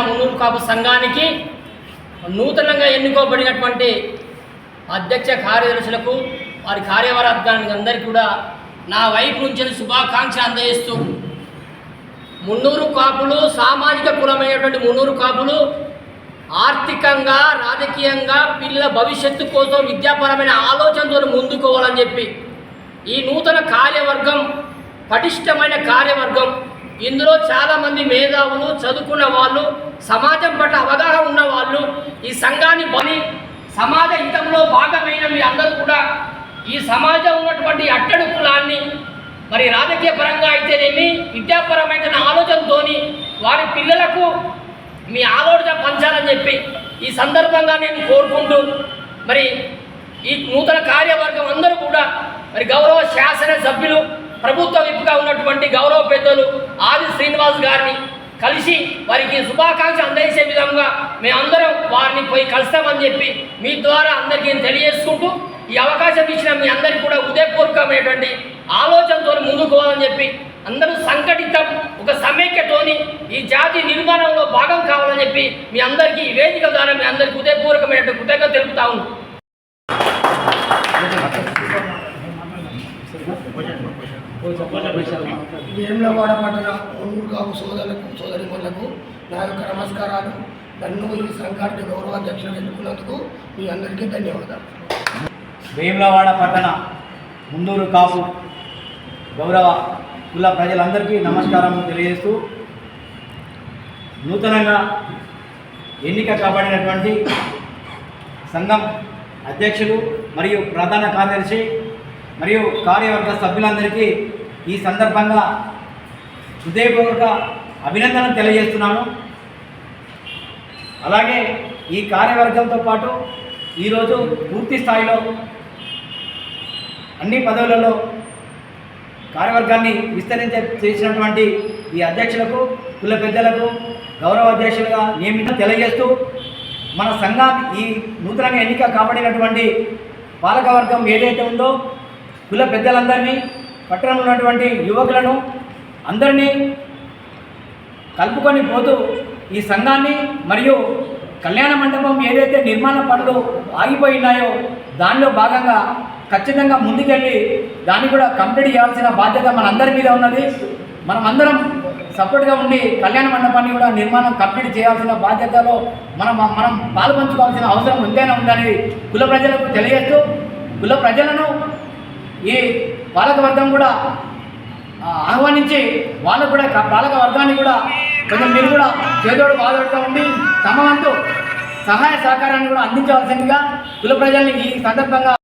మున్నూరు కాపు సంఘానికి నూతనంగా ఎన్నుకోబడినటువంటి అధ్యక్ష కార్యదర్శులకు వారి కార్యవర్గానికి అందరికీ కూడా నా వైపు నుంచి శుభాకాంక్ష అందజేస్తూ మున్నూరు కాపులు సామాజిక కులమైనటువంటి మున్నూరు కాపులు ఆర్థికంగా రాజకీయంగా పిల్లల భవిష్యత్తు కోసం విద్యాపరమైన ఆలోచనతో ముందుకోవాలని చెప్పి ఈ నూతన కార్యవర్గం పటిష్టమైన కార్యవర్గం. ఇందులో చాలామంది మేధావులు చదువుకున్న వాళ్ళు సమాజం పట్ల అవగాహన ఉన్న వాళ్ళు ఈ సంఘాన్ని బలి సమాజ హితంలో భాగమైన మీ అందరూ కూడా ఈ సమాజం ఉన్నటువంటి అట్టడు కులాన్ని మరి రాజకీయ పరంగా అయితేనేమి విద్యాపరమైన ఆలోచనతోని వారి పిల్లలకు మీ ఆలోచన పంచాలని చెప్పి ఈ సందర్భంగా నేను కోరుకుంటూ మరి ఈ నూతన కార్యవర్గం అందరూ కూడా మరి గౌరవ శాసన సభ్యులు ప్రభుత్వ విప్పుగా ఉన్నటువంటి గౌరవ పెద్దలు ఆది శ్రీనివాస్ గారిని కలిసి వారికి శుభాకాంక్ష అందజేసే విధంగా మేమందరం వారిని పోయి కలుస్తామని చెప్పి మీ ద్వారా అందరికీ తెలియజేసుకుంటూ ఈ అవకాశం ఇచ్చిన మీ అందరికీ కూడా ఉదయపూర్వకమైనటువంటి ఆలోచన ముందుకు పోవాలని చెప్పి అందరూ సంఘటితం ఒక సమైక్యతోని ఈ జాతి నిర్మాణంలో భాగం కావాలని చెప్పి మీ అందరికీ ఈ వేదిక ద్వారా మీ అందరికీ ఉదయపూర్వకమైనటువంటి కృతజ్ఞత తెలుపుతా ఉన్నాను వేములవాడ పట్టణ ఒంగూరు కాపు సోదరులకు సోదరిమణులకు నా యొక్క నమస్కారాలు. నన్ను ఈ సంఘానికి గౌరవాధ్యక్షులు ఎన్నుకున్నందుకు మీ అందరికీ ధన్యవాదాలు. వేములవాడ పట్టణ ముందూరు కాపు గౌరవ కుల ప్రజలందరికీ నమస్కారం తెలియజేస్తూ నూతనంగా ఎన్నిక కాబడినటువంటి సంఘం అధ్యక్షులు మరియు ప్రధాన కార్యదర్శి మరియు కార్యవర్గ సభ్యులందరికీ ఈ సందర్భంగా హృదయపూర్వక అభినందనలు తెలియజేస్తున్నాను. అలాగే ఈ కార్యవర్గంతో పాటు ఈరోజు పూర్తి స్థాయిలో అన్ని పదవులలో కార్యవర్గాన్ని విస్తరించ చేసినటువంటి ఈ అధ్యక్షులకు కుల పెద్దలకు గౌరవ అధ్యక్షులుగా నియమిత తెలియజేస్తూ మన సంఘాన్ని ఈ నూతనంగా ఎన్నిక కాబడినటువంటి పాలకవర్గం ఏదైతే ఉందో కుల పెద్దలందరినీ పట్టణంలో ఉన్నటువంటి యువకులను అందరినీ కలుపుకొని పోతూ ఈ సంఘాన్ని మరియు కళ్యాణ మండపం ఏదైతే నిర్మాణ పనులు ఆగిపోయినాయో దానిలో భాగంగా ఖచ్చితంగా ముందుకెళ్ళి దాన్ని కూడా కంప్లీట్ చేయాల్సిన బాధ్యత మనందరి మీద ఉన్నది. మనం అందరం సపోర్ట్గా ఉండి కళ్యాణ మండపాన్ని కూడా నిర్మాణం కంప్లీట్ చేయాల్సిన బాధ్యతలో మనం మనం పాల్పంచుకోవాల్సిన అవసరం ఎంతైనా ఉందని కుల ప్రజలకు తెలియజేస్తూ కుల ప్రజలను ఈ పాలకవర్గం కూడా ఆహ్వానించి వాళ్ళకు కూడా పాలక వర్గాన్ని కూడా కొంచెం మీరు కూడా చేదోడు వాదోడుగా ఉండి తమ వంతు సహాయ సహకారాన్ని కూడా అందించవలసిందిగా కుల ప్రజల్ని ఈ సందర్భంగా